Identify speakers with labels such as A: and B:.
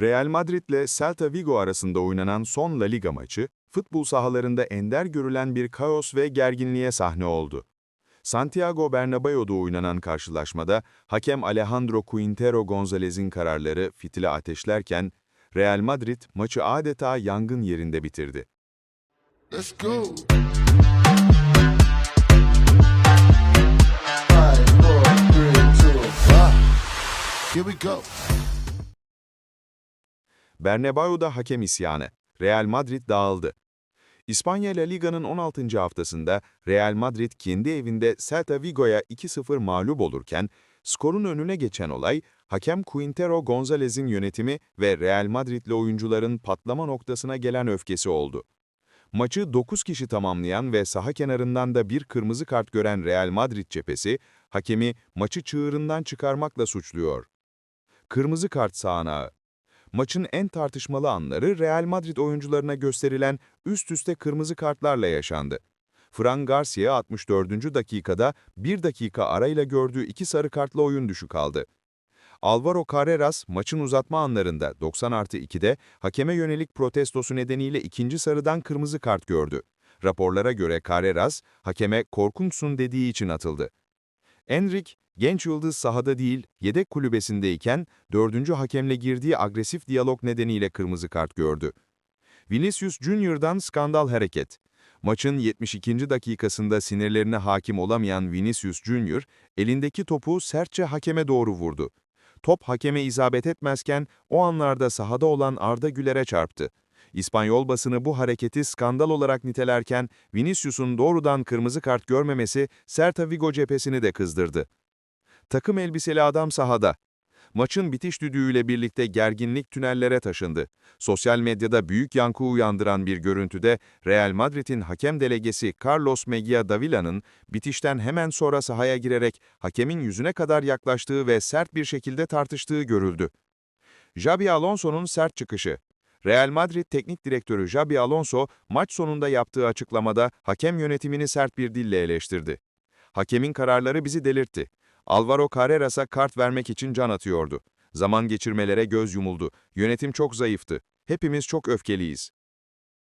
A: Real Madrid ile Celta Vigo arasında oynanan son La Liga maçı, futbol sahalarında ender görülen bir kaos ve gerginliğe sahne oldu. Santiago Bernabéu'da oynanan karşılaşmada hakem Alejandro Quintero González'in kararları fitili ateşlerken, Real Madrid maçı adeta yangın yerinde bitirdi.
B: Let's go. Here we go.
A: Bernabéu'da hakem isyanı. Real Madrid dağıldı. İspanya La Liga'nın 16. haftasında Real Madrid kendi evinde Celta Vigo'ya 2-0 mağlup olurken, skorun önüne geçen olay, hakem Quintero González'in yönetimi ve Real Madrid'li oyuncuların patlama noktasına gelen öfkesi oldu. Maçı 9 kişi tamamlayan ve saha kenarından da bir kırmızı kart gören Real Madrid cephesi, hakemi maçı çığırından çıkarmakla suçluyor. Kırmızı kart sağanağı Maçın en tartışmalı anları Real Madrid oyuncularına gösterilen üst üste kırmızı kartlarla yaşandı. Fran Garcia 64. dakikada 1 dakika arayla gördüğü iki sarı kartla oyun dışı kaldı. Alvaro Carreras maçın uzatma anlarında 90 artı 2'de hakeme yönelik protestosu nedeniyle ikinci sarıdan kırmızı kart gördü. Raporlara göre Carreras, hakeme korkunçsun dediği için atıldı. Enrik, genç yıldız sahada değil, yedek kulübesindeyken dördüncü hakemle girdiği agresif diyalog nedeniyle kırmızı kart gördü. Vinicius Junior'dan skandal hareket. Maçın 72. dakikasında sinirlerine hakim olamayan Vinicius Junior, elindeki topu sertçe hakeme doğru vurdu. Top hakeme isabet etmezken o anlarda sahada olan Arda Güler'e çarptı. İspanyol basını bu hareketi skandal olarak nitelerken Vinicius'un doğrudan kırmızı kart görmemesi Celta Vigo cephesini de kızdırdı. Takım elbiseli adam sahada. Maçın bitiş düdüğüyle birlikte gerginlik tünellere taşındı. Sosyal medyada büyük yankı uyandıran bir görüntüde Real Madrid'in hakem delegesi Carlos Mejia Davila'nın bitişten hemen sonra sahaya girerek hakemin yüzüne kadar yaklaştığı ve sert bir şekilde tartıştığı görüldü. Xabi Alonso'nun sert çıkışı. Real Madrid Teknik Direktörü Xabi Alonso maç sonunda yaptığı açıklamada hakem yönetimini sert bir dille eleştirdi. Hakemin kararları bizi delirtti. Alvaro Carreras'a kart vermek için can atıyordu. Zaman geçirmelere göz yumuldu. Yönetim çok zayıftı. Hepimiz çok öfkeliyiz.